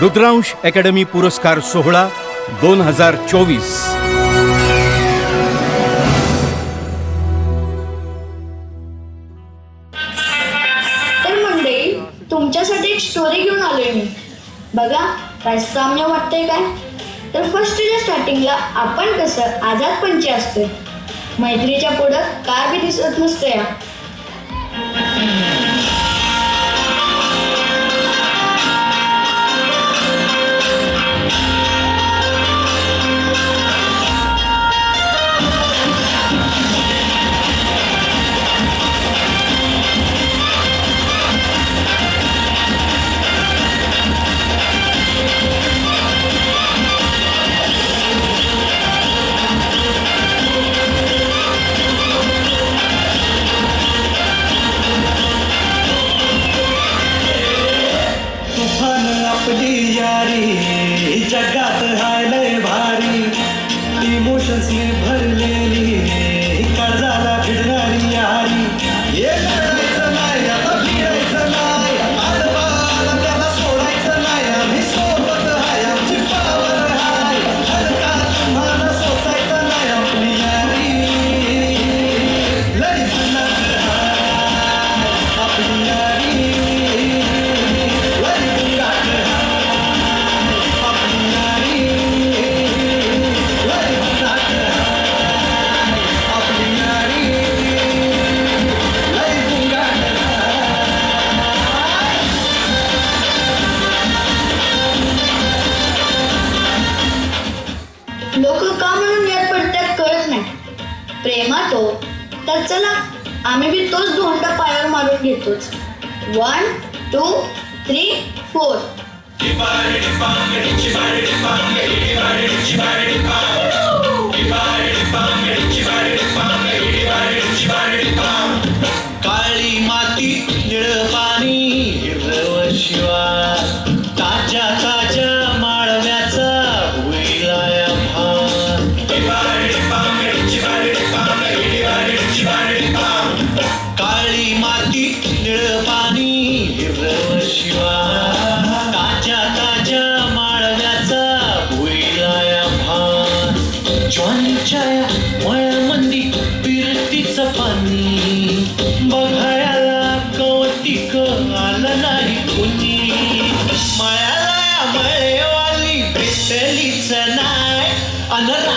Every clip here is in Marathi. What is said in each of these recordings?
रुद्रांश अकॅडमी पुरस्कार सोहळा दोन हजार चोवीस. तर मंडळी तुमच्यासाठी एक स्टोरी घेऊन आलोय मी. बघा काय साम्य वाटतंय काय? तर फर्स्टच्या स्टार्टिंगला आपण कसं आझाद पंची असतोय. मैत्रीच्या पुढं काय बी दिसत नसतं या. जातो तर चला आम्ही बी तोच धोंडा पायावर मारून घेतोच. वन टू थ्री फोर काळी माती निळ पाणी हिरव ताज्या ताज्या माळव्याचा भुईलाया भान ज्वानीच्या मळमंदी पिरतीच पाणी. बघायला कवतिक आलं नाही कुणी. मळ्याला मळेवाली भेटलीच नाही. अन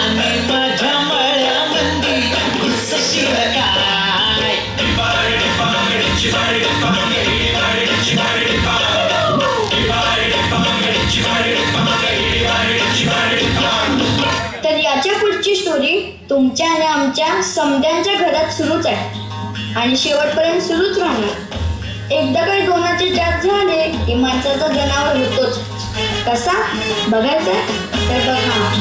तर याच्या पुढची स्टोरी तुमच्या आणि आमच्या समद्यांच्या घरात सुरूच आहे. आणि शेवटपर्यंत सुरूच राहणार. एकदा काही दोनाचे जात झाले की माणसाचा जनावर होतोच. कसा? बघायचा तर बघा.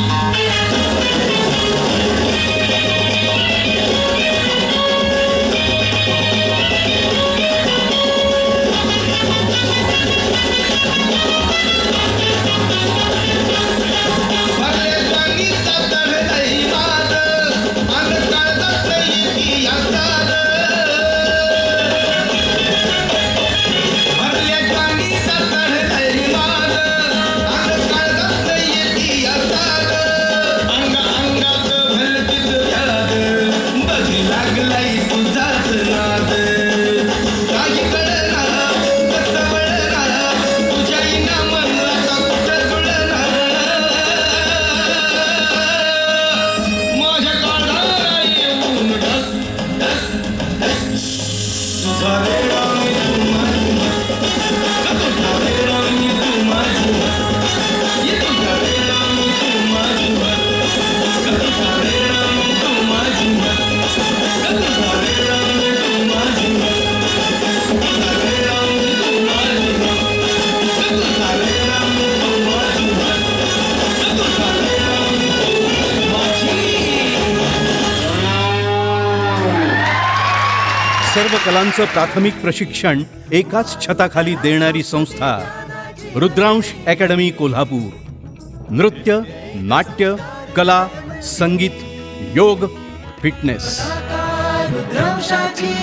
लागलाय सर्व कलांचं प्राथमिक प्रशिक्षण एकाच छताखाली देणारी संस्था रुद्रांश अकॅडमी कोल्हापूर. नृत्य नाट्य कला संगीत योग फिटनेस. रुद्रांशाची